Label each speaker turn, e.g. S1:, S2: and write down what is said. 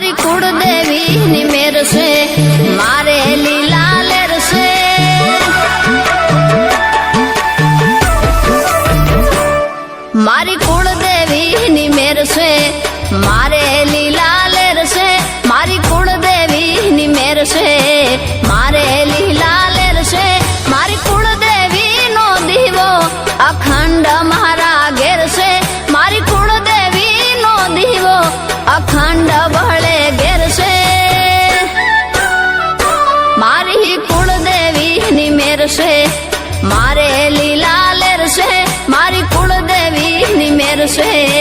S1: મારી કુળદેવી ની મેર છે, મારે લીલા લેર છે. મારી કુળદેવી ની મેર છે, મારે sueño